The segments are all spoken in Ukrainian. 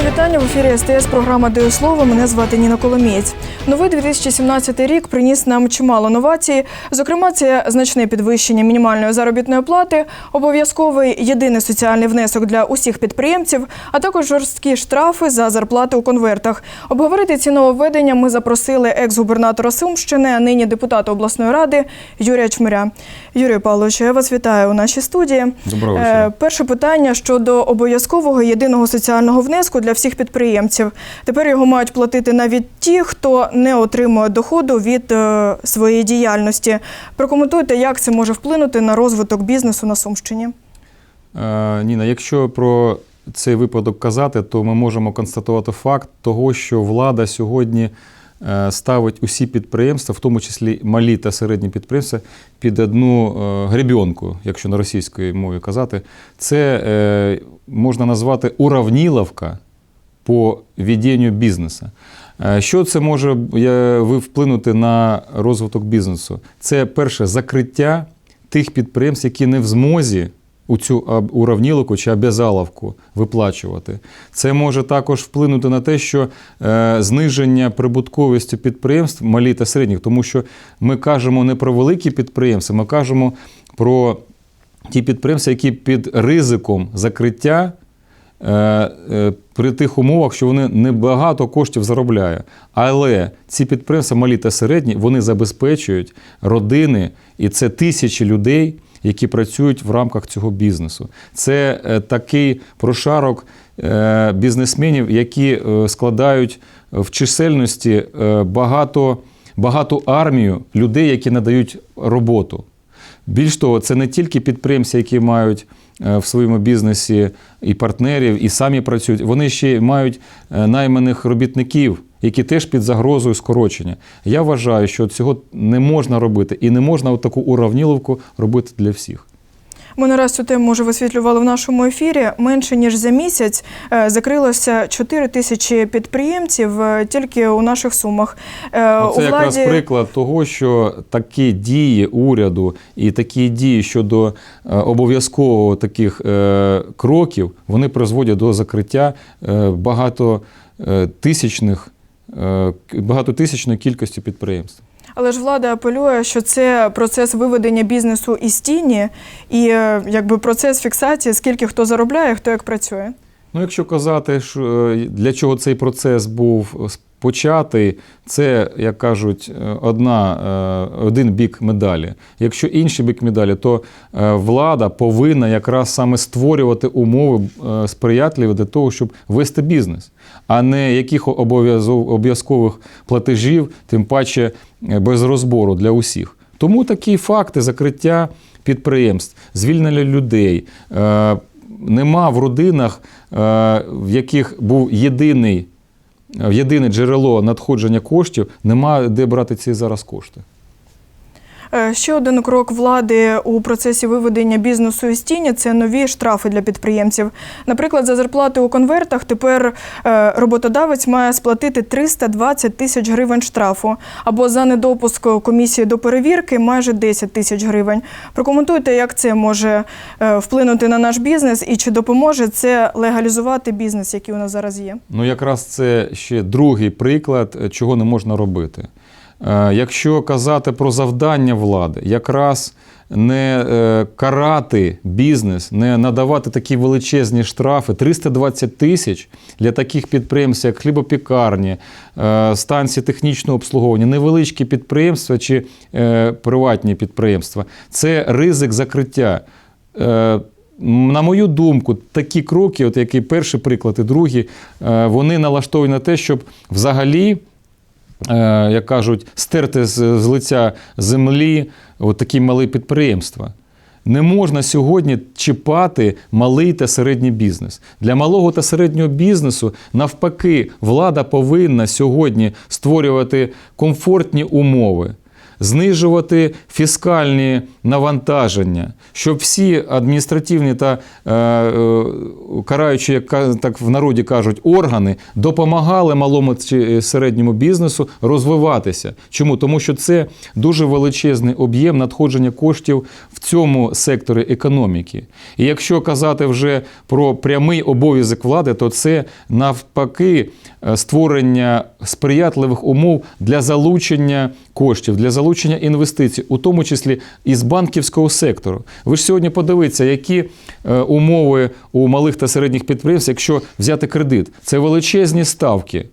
Мої вітання в ефірі СТС. Програма «Даю слово. Мене звати Ніна Коломієць. Новий 2017 рік приніс нам чимало новацій. Зокрема, це значне підвищення мінімальної заробітної плати, обов'язковий єдиний соціальний внесок для усіх підприємців, а також жорсткі штрафи за зарплати у конвертах. Обговорити ці нововведення ми запросили екс-губернатора Сумщини, а нині депутата обласної ради Юрія Чмиря. Юрію Павловичу, я вас вітаю у нашій студії. Доброго Е, вечора. Перше питання щодо обов'язкового єдиного соціального внеску для всіх підприємців. Тепер його мають платити навіть ті, хто не отримує доходу від е, своєї діяльності. Прокоментуйте, як це може вплинути на розвиток бізнесу на Сумщині. Е, Ніна, якщо про цей випадок казати, то ми можемо констатувати факт того, що влада сьогодні е, ставить усі підприємства, в тому числі малі та середні підприємства, під одну е, гребінку, якщо на російської мові казати. Це можна назвати уравніловка по веденню бізнесу. Е, Що це може вплинути на розвиток бізнесу? Це перше закриття тих підприємств, які не в змозі у цю уравніловку чи обязаловку виплачувати. Це може також вплинути на те, що е, зниження прибутковості підприємств малі та середніх, тому що ми кажемо не про великі підприємства, ми кажемо про ті підприємства, які під ризиком закриття е, е, при тих умовах, що вони небагато коштів заробляють. Але ці підприємства, малі та середні, вони забезпечують родини, і це тисячі людей, які працюють в рамках цього бізнесу. Це е, такий прошарок е, бізнесменів, які е, складають в чисельності е, багато, багато армію людей, які надають роботу. Більш того, це не тільки підприємці, які мають е, в своєму бізнесі і партнерів, і самі працюють. Вони ще мають е, найманих робітників, які теж під загрозою скорочення. Я вважаю, що цього не можна робити, і не можна таку уравніловку робити для всіх. Ми не раз цю тему вже висвітлювали в нашому ефірі. Менше ніж за місяць е, закрилося 4 тисячі підприємців е, тільки у наших сумах. Е, Ну, Це у якраз приклад того, що такі дії уряду і такі дії щодо обов'язкового таких кроків, вони призводять до закриття багатотисячних, багатотисячної кількості підприємств. Але ж влада апелює, що це процес виведення бізнесу із тіні і е, якби процес фіксації, скільки хто заробляє, хто як працює. Ну, якщо казати, е, для чого цей процес був початий, це, як кажуть, е, одна, один бік медалі. Якщо інший бік медалі, то влада повинна якраз саме створювати умови сприятливі для того, щоб вести бізнес, а не яких обов'язкових платежів, тим паче е, без розбору для усіх. Тому такі факти закриття підприємств, звільнення людей. е, Нема в родинах, е, в яких був єдиний, єдине джерело надходження коштів, нема де брати ці зараз кошти. Е, Ще один крок влади у процесі виведення бізнесу із тіні це нові штрафи для підприємців. Наприклад, за зарплати у конвертах тепер е, роботодавець має сплатити 320 тисяч гривень штрафу, або за недопуск комісії до перевірки майже 10 тисяч гривень. Прокоментуйте, як це може е, вплинути на наш бізнес і чи допоможе це легалізувати бізнес, який у нас зараз є. Ну, якраз це ще другий приклад, чого не можна робити. Е, Якщо казати про завдання влади, якраз не е, карати бізнес, не надавати такі величезні штрафи 320 тисяч для таких підприємств, як хлібопікарні, е, станції технічного обслуговування, невеличкі підприємства чи приватні підприємства. Це ризик закриття. На мою думку, такі кроки, от який перший приклад і другий, е, вони налаштовані на те, щоб взагалі, як кажуть, стерти з, з лиця землі от такі малі підприємства. Не можна сьогодні чіпати малий та середній бізнес. Для малого та середнього бізнесу, навпаки, влада повинна сьогодні створювати комфортні умови. Знижувати фіскальні навантаження, щоб всі адміністративні та е, е, караючі, як так в народі кажуть, органи допомагали малому чи середньому бізнесу розвиватися. Чому? Тому що це дуже величезний об'єм надходження коштів в цьому секторі економіки. І якщо казати вже про прямий обов'язок влади, то це навпаки е, створення сприятливих умов для залучення коштів, для залучення інвестицій, у тому числі із банківського сектору. Ви ж сьогодні подивіться, які е, умови у малих та середніх підприємств, якщо взяти кредит, це величезні ставки.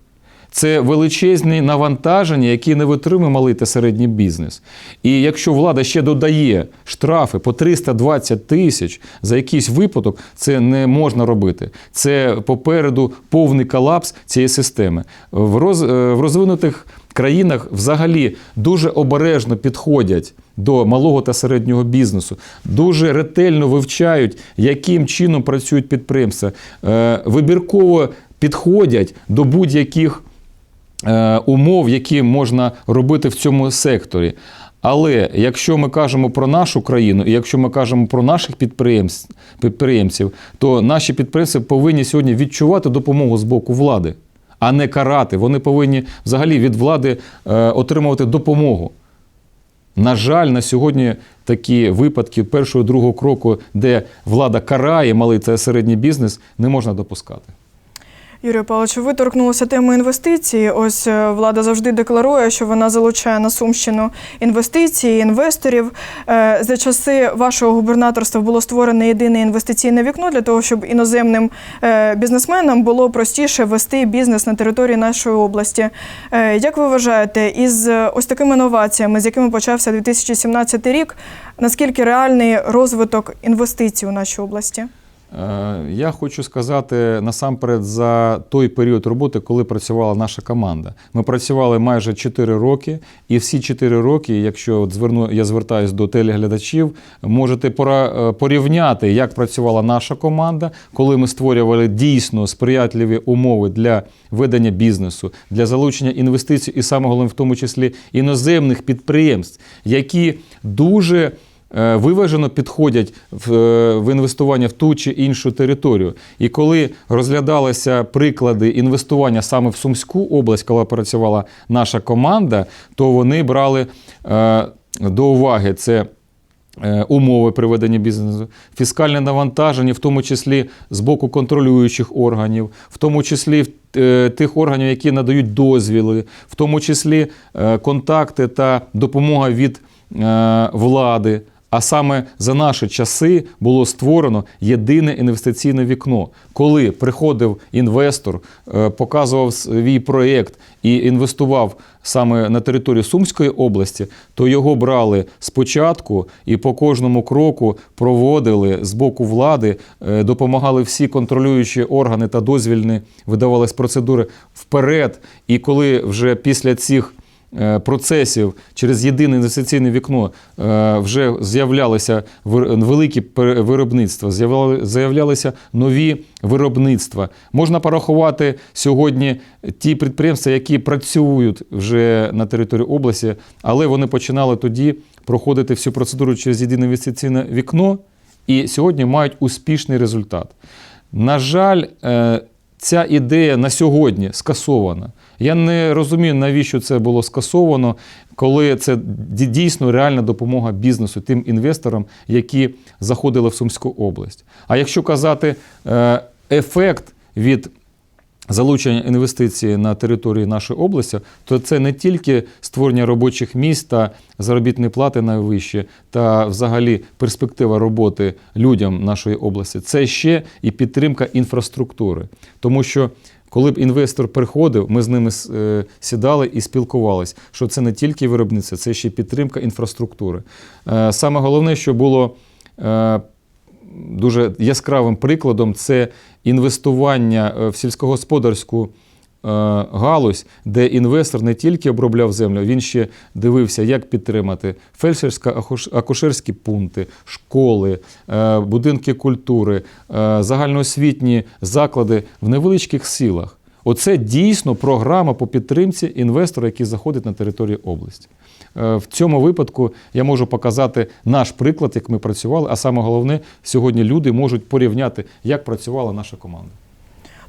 Це величезні навантаження, які не витримує малий та середній бізнес. І якщо влада ще додає штрафи по 320 тисяч за якийсь випадок, це не можна робити. Це попереду повний колапс цієї системи. В, е, в розвинутих країнах взагалі дуже обережно підходять до малого та середнього бізнесу, дуже ретельно вивчають, яким чином працюють підприємства, е, вибірково підходять до будь-яких е, умов, які можна робити в цьому секторі. Але якщо ми кажемо про нашу країну, і якщо ми кажемо про наших підприємств, підприємців, то наші підприємці повинні сьогодні відчувати допомогу з боку влади, а не карати. Вони повинні взагалі від влади е, отримувати допомогу. На жаль, на сьогодні такі випадки першого другого кроку, де влада карає малий та середній бізнес, не можна допускати. Юрію Павловичу, ви торкнулися теми інвестицій. Ось е, влада завжди декларує, що вона залучає на Сумщину інвестиції, інвесторів. Е, За часи вашого губернаторства було створено єдине інвестиційне вікно для того, щоб іноземним е, бізнесменам було простіше вести бізнес на території нашої області. Як ви вважаєте, із ось такими новаціями, з якими почався 2017 рік, наскільки реальний розвиток інвестицій у нашій області? Е, Я хочу сказати насамперед за той період роботи, коли працювала наша команда. Ми працювали майже 4 роки, і всі 4 роки, якщо зверну, я звертаюся до телеглядачів, можете е, порівняти, як працювала наша команда, коли ми створювали дійсно сприятливі умови для ведення бізнесу, для залучення інвестицій, і саме головне, в тому числі іноземних підприємств, які дуже виважено підходять в, е, в інвестування в ту чи іншу територію. І коли розглядалися приклади інвестування саме в Сумську область, коли працювала наша команда, то вони брали е, до уваги це. е, Умови приведення бізнесу, фіскальне навантаження, в тому числі з боку контролюючих органів, в тому числі е, тих органів, які надають дозвіли, в тому числі е, контакти та допомога від е, влади. А саме за наші часи було створено єдине інвестиційне вікно, коли приходив інвестор, е, показував свій проєкт і інвестував саме на територію Сумської області, то його брали спочатку і по кожному кроку проводили з боку влади, е, допомагали всі контролюючі органи та дозвільні видавались процедури вперед. І коли вже після цих процесів через єдине інвестиційне вікно е, вже з'являлися великі виробництва, з'являлися нові виробництва. Можна порахувати сьогодні ті підприємства, які працюють вже на території області, але вони починали тоді проходити всю процедуру через єдине інвестиційне вікно і сьогодні мають успішний результат. На жаль, е, ця ідея на сьогодні скасована. Я не розумію, навіщо це було скасовано, коли це дійсно реальна допомога бізнесу тим інвесторам, які заходили в Сумську область. А якщо казати е, ефект від залучення інвестицій на території нашої області, то це не тільки створення робочих місць та заробітні плати найвищі, та взагалі перспектива роботи людям нашої області, це ще і підтримка інфраструктури. Тому що коли б інвестор приходив, ми з ними е, сідали і спілкувалися, що це не тільки виробництво, це ще підтримка інфраструктури. Е, Саме головне, що було е, дуже яскравим прикладом це інвестування в сільськогосподарську галузь, де інвестор не тільки обробляв землю, він ще дивився, як підтримати фельдшерсько-акушерські пункти, школи, е, будинки культури, е, загальноосвітні заклади в невеличких сілах. Оце дійсно програма по підтримці інвестора, який заходить на територію області. е, в цьому випадку я можу показати наш приклад, як ми працювали. А саме головне, сьогодні люди можуть порівняти, як працювала наша команда.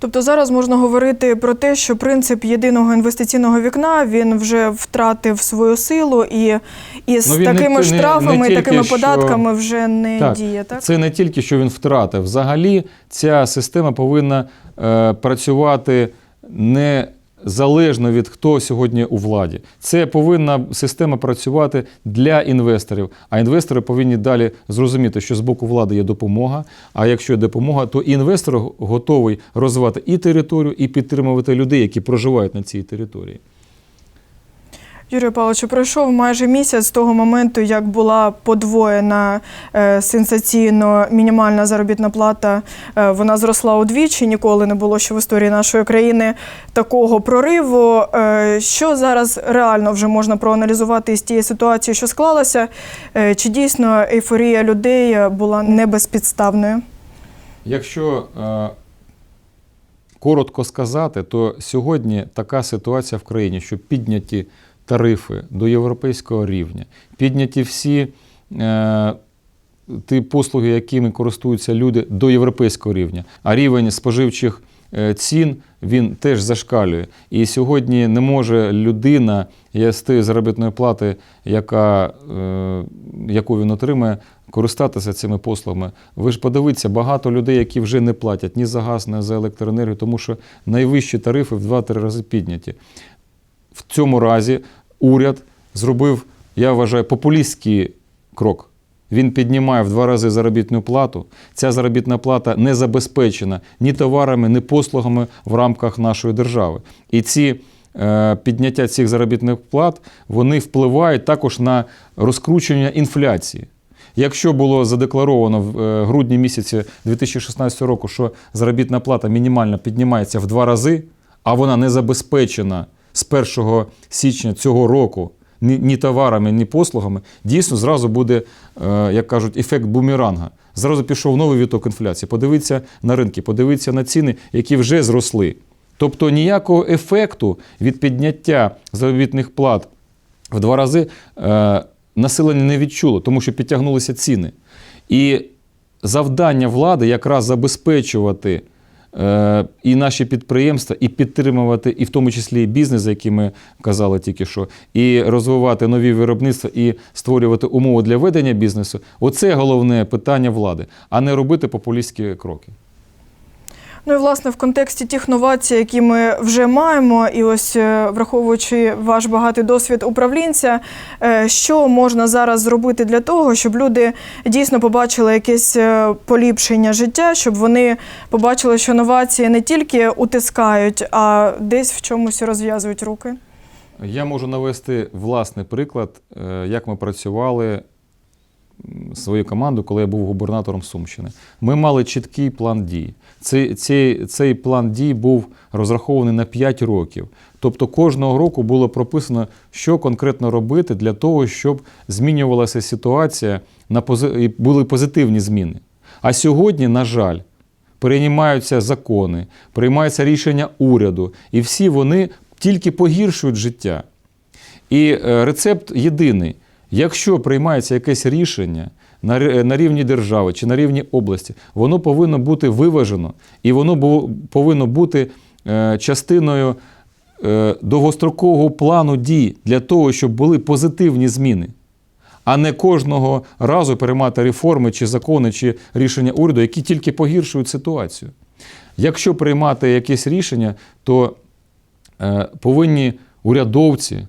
Тобто зараз можна говорити про те, що принцип єдиного інвестиційного вікна він вже втратив свою силу і, і з Ну, такими не- штрафами, не і тільки, такими що- податками вже не Так, діє. Так Це не тільки що він втратив. Взагалі, ця система повинна е, працювати незалежно від хто сьогодні у владі. Це повинна система працювати для інвесторів. А інвестори повинні далі зрозуміти, що з боку влади є допомога. А якщо є допомога, то інвестор готовий розвивати і територію, і підтримувати людей, які проживають на цій території. Юрію Павловичу, пройшов майже місяць з того моменту, як була подвоєна е, сенсаційно мінімальна заробітна плата. Е, вона зросла удвічі. Ніколи не було ще в історії нашої країни такого прориву. Е, що зараз реально вже можна проаналізувати із тієї ситуації, що склалася? Е, чи дійсно ейфорія людей була не безпідставною? Якщо е, коротко сказати, то сьогодні така ситуація в країні, що підняті тарифи до європейського рівня, підняті всі е, ті послуги, якими користуються люди до європейського рівня, а рівень споживчих е, цін він теж зашкалює. І сьогодні не може людина з тієї заробітної плати, яка, е, яку він отримує, користатися цими послугами. Ви ж подивіться, багато людей, які вже не платять ні за газ, ні за електроенергію, тому що найвищі тарифи в 2-3 рази підняті. В цьому разі уряд зробив, я вважаю, популістський крок. Він піднімає в два рази заробітну плату. Ця заробітна плата не забезпечена ні товарами, ні послугами в рамках нашої держави. І ці е, підняття цих заробітних плат вони впливають також на розкручення інфляції. Якщо було задекларовано в е, грудні місяці 2016 року, що заробітна плата мінімальна піднімається в два рази, а вона не забезпечена з 1 січня цього року ні, ні товарами, ні послугами, дійсно зразу буде, е, як кажуть, ефект бумеранга. Зразу пішов новий віток інфляції. Подивіться на ринки, подивіться на ціни, які вже зросли. Тобто ніякого ефекту від підняття заробітних плат в два рази е, населення не відчуло, тому що підтягнулися ціни. І завдання влади якраз забезпечувати і наші підприємства, і підтримувати, і в тому числі і бізнес, за який ми казали тільки що, і розвивати нові виробництва, і створювати умови для ведення бізнесу. Оце головне питання влади, а не робити популістські кроки. Ну і власне в контексті тих новацій, які ми вже маємо, і ось е, враховуючи ваш багатий досвід управлінця, е, що можна зараз зробити для того, щоб люди дійсно побачили якесь е, поліпшення життя, щоб вони побачили, що новації не тільки утискають, а десь в чомусь розв'язують руки. Я можу навести власний приклад, як ми працювали свою команду, коли я був губернатором Сумщини. Ми мали чіткий план дій. Цей, цей, цей план дій був розрахований на 5 років. Тобто кожного року було прописано, що конкретно робити для того, щоб змінювалася ситуація на пози- і були позитивні зміни. А сьогодні, на жаль, приймаються закони, приймаються рішення уряду, і всі вони тільки погіршують життя. І е, рецепт єдиний: якщо приймається якесь рішення на рівні держави чи на рівні області, воно повинно бути виважено, і воно повинно бути е, частиною е, довгострокового плану дій для того, щоб були позитивні зміни. А не кожного разу приймати реформи чи закони, чи рішення уряду, які тільки погіршують ситуацію. Якщо приймати якесь рішення, то е, повинні урядовці,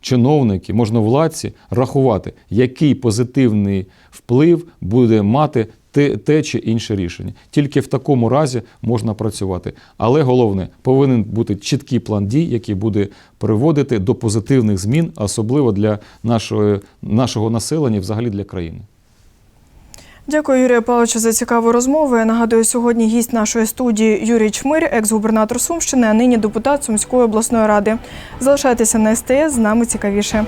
чиновники, можновладці рахувати, який позитивний вплив буде мати те, те чи інше рішення. Тільки в такому разі можна працювати. Але головне, повинен бути чіткий план дій, який буде приводити до позитивних змін, особливо для нашої, нашого населення взагалі для країни. Дякую, Юрію Павловичу, за цікаву розмову. Я нагадую, сьогодні гість нашої студії Юрій Чмир, екс-губернатор Сумщини, а нині депутат Сумської обласної ради. Залишайтеся на СТС, з нами цікавіше.